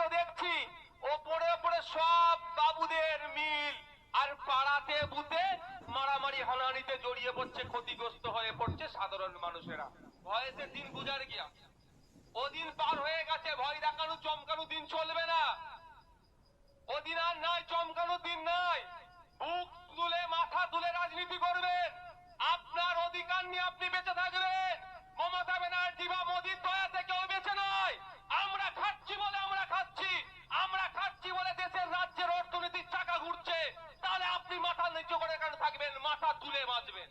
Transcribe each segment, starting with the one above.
তো দেখছি, ওপরে ওপরে সব বাবুদের মিল। আর পাড়াতে বুতে মারামারি হানাহানিতে জড়িয়ে পড়ছে, ক্ষতিগ্রস্ত হয়ে পড়ছে সাধারণ মানুষেরা। ভয়েসের দিন গুজার গিয়া। ওদিন পার হয়ে গেছে, ভয় দেখানো চমকানো দিন চলবে না। ওদিন আর নাই, চমকানো দিন নাই। বুক তুলে মাথা তুলে রাজনীতি করবেন। আপনার অধিকার নিয়ে আপনি বেঁচে থাকবেন। মমতা ব্যানার্জি বা মোদীর দয়াতে কেউ বেঁচে নয় আমরা খাচ্ছি বলে আমরা খাচ্ছি আমরা খাচ্ছি বলে দেশের রাজ্যের অর্থনীতির চাকা ঘুরছে তাহলে আপনি মাথা নিচু করে কেন থাকবেন মাথা তুলে বাঁচবেন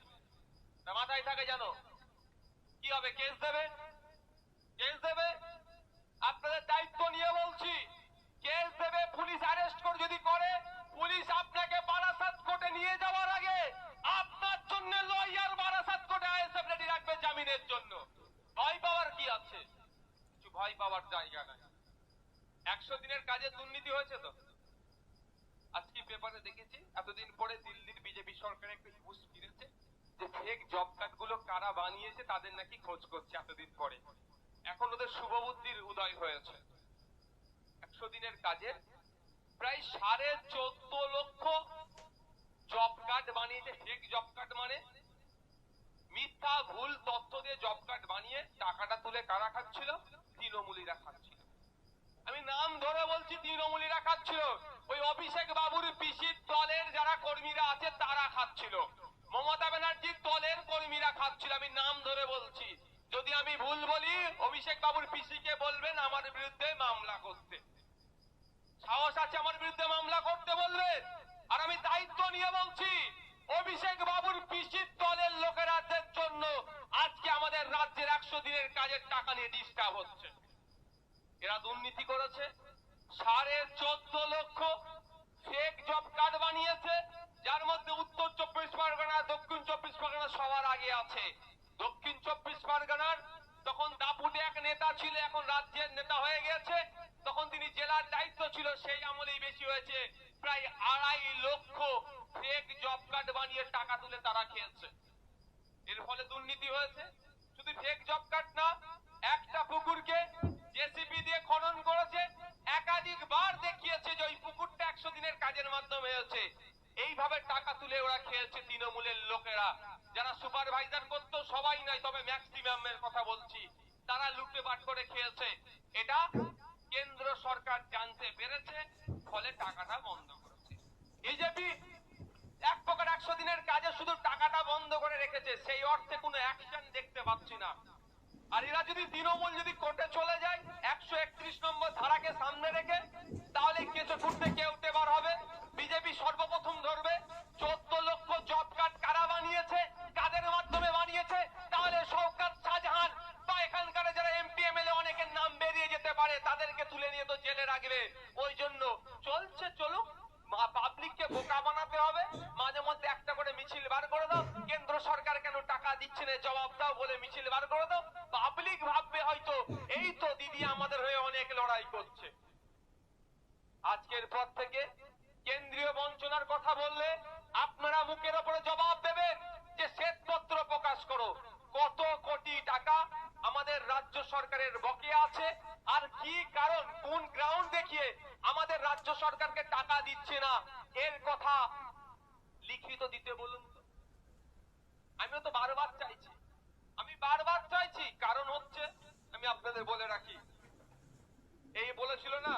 না মাথায় থাকে জানো কি হবে কেস দেবে কেস দেবে আপনাদের দায়িত্ব নিয়ে বলছি কেস দেবে পুলিশ অ্যারেস্ট করে যদি করে পুলিশ আপনাকে বারাসাত কোর্টে নিয়ে যাওয়ার আগে আপনার জন্য লয়ার বারাসাত কোর্টে আইএসএফ রেডি রাখবে জামিনের জন্য ভয় পাওয়ার কি আছে কিছু ভয় পাওয়ার জায়গা নাই। একশো দিনের কাজে দুর্নীতি হয়েছে তো? আজকে পেপারে দেখেছি, এতদিন পরে দিল্লির বিজেপি সরকার একটা হিউজ ফিরেছে যে ফেক জব কার্ডগুলো কারা বানিয়েছে তাদের নাকি খোঁজ করছে এতদিন পরে। এখন ওদের শুভবুদ্ধির উদয় হয়েছে। একশো দিনের কাজে প্রায় সাড়ে চোদ্দ লক্ষ জব কার্ড বানিয়েছে। ফেক জব কার্ড মানে মিথ্যা, ভুল তথ্য দিয়ে জব কার্ড বানিয়ে টাকাটা তুলে কারা খাচ্ছিল? তৃণমূলীরা খাচ্ছিল। আমি নাম ধরে বলছি, তৃণমূলীরা খাচ্ছিল। ওই অভিষেক বাবুর পিসির দলের যারা কর্মীরা আছে, তারা খাচ্ছিল। মমতা ব্যানার্জির দলের কর্মীরা খাচ্ছিল, আমি নাম ধরে বলছি। যদি আমি ভুল বলি, অভিষেক বাবুর পিসিকে বলবেন, আমার বিরুদ্ধে মামলা করতে। সাহস আছে আমার বিরুদ্ধে মামলা করতে বলবেন আর আমি দায়িত্ব নিয়ে বলছি, অভিষেক বাবুর পিসির দলের লোকেরাদের জন্য আজকে আমাদের রাজ্যের একশো দিনের কাজের টাকা নিয়ে ডিস্টার্ব হচ্ছে। এরা দুর্নীতি করেছে, সাড়ে চোদ্দ লক্ষ ফেক জব কার্ড বানিয়েছে, যার মধ্যে উত্তর চব্বিশ পরগনা, দক্ষিণ চব্বিশ পরগনা সবার আগে আছে। দক্ষিণ চব্বিশ পরগনার তখন দাপুটে এক নেতা ছিল, এখন রাজ্যের নেতা হয়ে গেছে, তখন তিনি জেলার দায়িত্ব ছিল, সেই আমলেই বেশি হয়েছে, প্রায় আড়াই লক্ষ ফেক জব কার্ড বানিয়ে টাকা তুলে তারা খেয়েছে। এর ফলে দুর্নীতি হয়েছে। শুধু ফেক জব কার্ড না, একটা পুকুরকে দিয়ে খনন করেছে, একাধিকবার দেখিয়েছে যে ওই পুকুরটা একশো দিনের কাজের মাধ্যমে হয়েছে। এইভাবে টাকা তুলে ওরা খেয়েছে তৃণমূলের লোকেরা। যারা সুপারভাইজার করতো, সবাই নয়, তবে ম্যাক্সিমামের কথা বলছি, তারা লুটে বাট করে খেয়েছে। এটা কেন্দ্র সরকার জানতে পেরেছে, ফলে টাকাটা বন্ধ করেছে বিজেপি এক প্রকার একশো দিনের কাজে শুধু টাকাটা বন্ধ করে অর্থে কোনো অ্যাকশন দেখতে পাচ্ছি না। আর এরা যদি তৃণমূল যদি কোর্টে চলে যায়, একশো একত্রিশ নম্বর ধারাকে সামনে রেখে, তাহলে কেঁচো ছুটতে কেউটে বার হবে। বিজেপি সর্বপ্রথম ধরবে, চোদ্দ লক্ষ জব কার্ড কারা বানিয়েছে, কাদের মাধ্যমে বানিয়েছে, তাহলে শওকাত শাহজাহান বা এখানকার যারা এমপি এমএলএ অনেকের নাম বেরিয়ে যেতে পারে, তাদেরকে তুলে নিয়ে তো জেলে রাখবে। ওই জন্য চলছে, চলুক। পাবলিককে বোকা বানাতে হবে। মাঝে মধ্যে একটা করে মিছিল বার করে দাও। কেন্দ্র সরকার কেন টাকা দিচ্ছে না? জবাব দাও বলে মিছিল বার করে দাও। পাবলিক ভাববে হয়তো, এই তো দিদি আমাদের হয়ে অনেক লড়াই করছে। আজকের পর থেকে কেন্দ্রীয় বঞ্চনার কথা বললে আপনারা মুখের ওপরে জবাব দেবেন যে শ্বেতপত্র প্রকাশ করো। কত কোটি টাকা আমাদের রাজ্য সরকারের বকেয়া আছে আর কি কারণ, কোন গ্রাউন্ড দেখিয়ে আমাদের রাজ্য সরকারকে টাকা দিচ্ছে না? এর কথা লিখিত দিতে বলুন তো আমিও তো বারবার চাইছি আমি বারবার চাইছি কারণ হচ্ছে আমি আপনাদের বলে রাখি। এই বলেছিল না,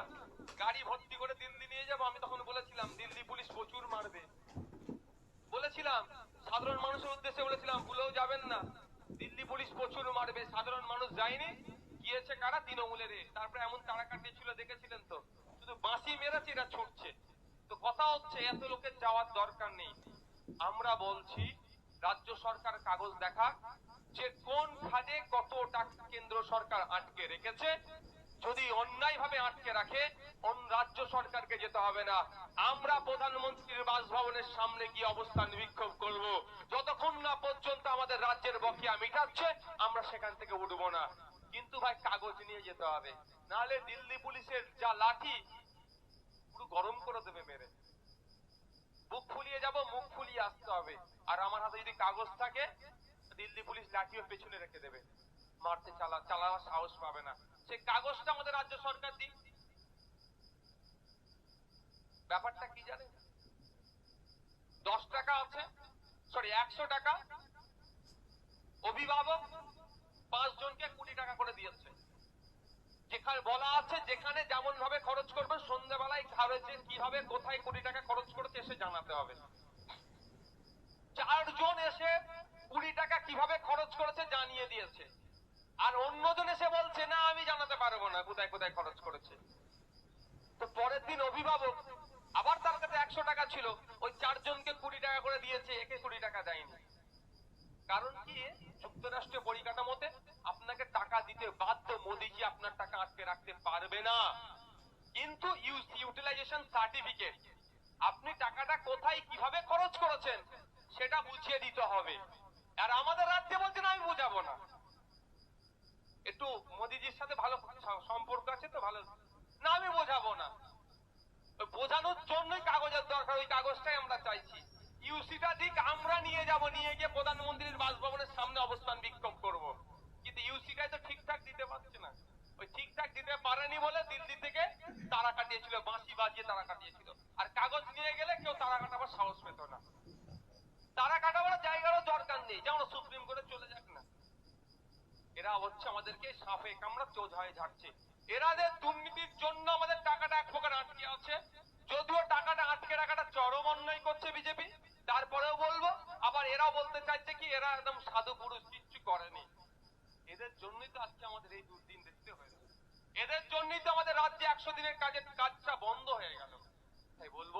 গাড়ি ভর্তি করে দিল্লি নিয়ে যাব, আমি তখন বলেছিলাম, দিল্লি পুলিশ প্রচুর মারবে। বলেছিলাম, সাধারণ মানুষের উদ্দেশ্যে বলেছিলাম, ভুলেও যাবেন না। দিল্লি পুলিশ প্রচুর মারবে, সাধারণ মানুষ যায়নি, গিয়েছে কারা? তৃণমূলের তারপরে এমন তারা কাটিয়েছিল দেখেছিলেন তো? শুধু বাঁশি মেরেছে, এরা ছুটছে। তো কথা হচ্ছে, এত লোকের যাওয়ার দরকার নেই। আমরা বলছি রাজ্য সরকার কাগজ দেখা যে কোন খাতে কত টাকা কেন্দ্র সরকার আটকে রেখেছে। যদি অন্যায় ভাবে আটকে রাখে রাজ্য সরকারকে যেতে হবে না। আমরা প্রধানমন্ত্রীর বাসভবনের সামনে গিয়ে অবস্থান বিক্ষোভ করব। যতক্ষণ না পর্যন্ত আমাদের রাজ্যের বকেয়া মিটাচ্ছে, আমরা সেখান থেকে উঠবো না। কিন্তু ভাই, কাগজ নিয়ে যেতে হবে। নাহলে দিল্লি পুলিশের যা লাঠি, পুরো গরম করে দেবে মেরে। বুক ফুলিয়ে যাব, মুখ ফুলিয়ে আসতে হবে। আর আমার হাতে যদি কাগজ থাকে, দিল্লি পুলিশ লাঠিও পেছনে রেখে দেবে। মারতে চালা চালাবার সাহস পাবে না। সেই কাগজটা আমাদের রাজ্য সরকার দিক। ব্যাপারটা কি জানেন? দশ টাকা আছে সরি একশো টাকা। অভিভাবক পাঁচ জনকে কুড়ি টাকা করে দিয়েছে। যেখানে বলা আছে, যেখানে যেমন ভাবে খরচ করবে, সন্ধ্যাবেলায় খরচে কীভাবে, কোথায় কোটি টাকা খরচ করেছে এসে জানাতে হবে। চারজন এসে কুড়ি টাকা কীভাবে খরচ করেছে জানিয়ে দিয়েছে। আর অন্যজন এসে বলছে, না, আমি জানাতে পারব না, কোথায় কোথায় খরচ করেছে? তো পরের দিন অভিভাবক আবার তার কাছে একশো টাকা ছিল, ওই চারজনকে কুড়ি টাকা করে দিয়েছে, একে কুড়ি টাকা দেয়নি। কারণ কি? যুক্তরাষ্ট্রের পরিকাঠামোতে আপনাকে টাকা দিতে বাধ্য মোদিজি আপনার আটকে রাখতে পারবে না। কিন্তু ইউটিলাইজেশন সার্টিফিকেট আপনি টাকাটা কোথায়, কীভাবে খরচ করেছেন, সেটা বুঝিয়ে দিতে হবে। আর আমাদের রাজ্যে বলছেন, আমি বুঝাবো না। একটু মোদিজির সাথে ভালো সম্পর্ক আছে তো, ভালো? না, আমি বোঝাবো না। বোঝানোর জন্যই কাগজের দরকার, ওই কাগজটাই আমরা চাইছি। ইউসিটা ঠিক আমরা নিয়ে যাব, নিয়ে গিয়ে প্রধানমন্ত্রীর বাসভবনের সামনে অবস্থান বিক্ষোভ করব। কিন্তু ইউসিটাই তো ঠিকঠাক দিতে পারছে না। ওই ঠিকঠাক দিতে পারেনি বলে দিল্লি থেকে তারা কাটিয়েছিল, বাঁশি বাজিয়ে তারা কাটিয়েছিল। আর কাগজ নিয়ে গেলে কেউ তারা কাটাবার সাহস পেত না। তারা কাটাবার জায়গারও দরকার নেই। যেমন সুপ্রিম কোর্টে চলে যাক না। এরা হচ্ছে আমাদেরকে সাপে কামড়া চোজ হয়ে ঝাড়ছে। এরাদের দুর্নীতির জন্য আমাদের টাকাটা এক প্রকার আটকে আছে। যদিও টাকাটা আটকে রাখাটা চরম অন্যায় করছে বিজেপি, তারপরেও বলব, আবার এরা বলতে চাইছে কি, এরা একদম সাধু পুরুষ কিচ্ছু করেনি এদের জন্যই তো আজকে আমাদের এই দুর্দিন দেখতে হয়ে গেল এদের জন্যই তো আমাদের রাজ্যে একশো দিনের কাজের কাজটা বন্ধ হয়ে গেল। তাই বলব,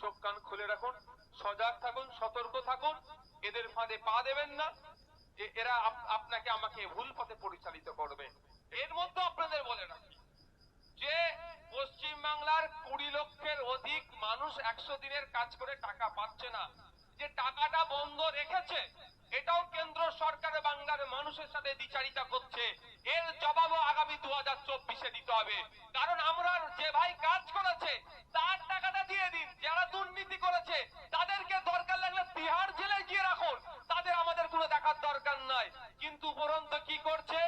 চোখ কান খুলে রাখুন, সজাগ থাকুন, সতর্ক থাকুন, এদের ফাঁদে পা দেবেন না, যে এরা আপনাকে আমাকে ভুল পথে পরিচালিত করবে। এর মধ্যে আপনাদের বলে রাখি, যে পশ্চিম বাংলার কুড়ি লক্ষের অধিক মানুষ একশো দিনের কাজ করে টাকা পাচ্ছে না। যে টাকাটা বন্ধ রেখেছে এটাও কেন্দ্র সরকার বাংলার মানুষের সাথে দ্বিচারিতা করছে। এর জবাবও আগামী দু হাজার চব্বিশে দিতে হবে। কারণ আমরা যে ভাই কাজ করেছে, তার টাকাটা দিয়ে দিন। যারা দুর্নীতি করেছে, তাদেরকে দরকার লাগলে তিহার জেলে গিয়ে রাখুন। তাদের আমাদের কোনো দেখার দরকার নাই। কিন্তু উপরন্ত কি করছে?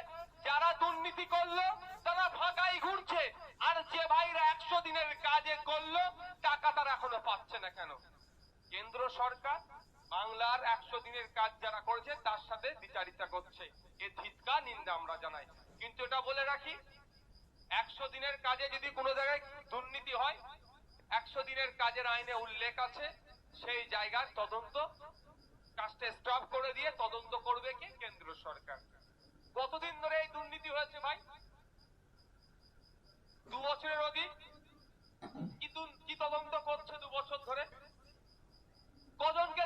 যারা দুর্নীতি করল, তারা ফাঁকাই ঘুরছে। আর যে ভাইরা একশো দিনের কাজে করল, টাকা তারা এখনও পাচ্ছে না কেন? কেন্দ্র সরকার বাংলার একশো দিনের কাজ যারা করেছে, তার সাথে বিচারিতা করছে। এ ধিৎকা নিন্দা আমরা জানাই। কিন্তু এটা বলে রাখি, একশো দিনের কাজে যদি কোনো জায়গায় দুর্নীতি হয়, একশো দিনের কাজের আইনে উল্লেখ আছে, সেই জায়গার তদন্ত, কাজটা স্টপ করে দিয়ে তদন্ত করবে কি? কেন্দ্র সরকার। কতদিন ধরে এই দুর্নীতি হয়েছে ভাই? দু বছরের অধিক কি দুন- কি তদন্ত করছে দু বছর ধরে? কজনকে জেলের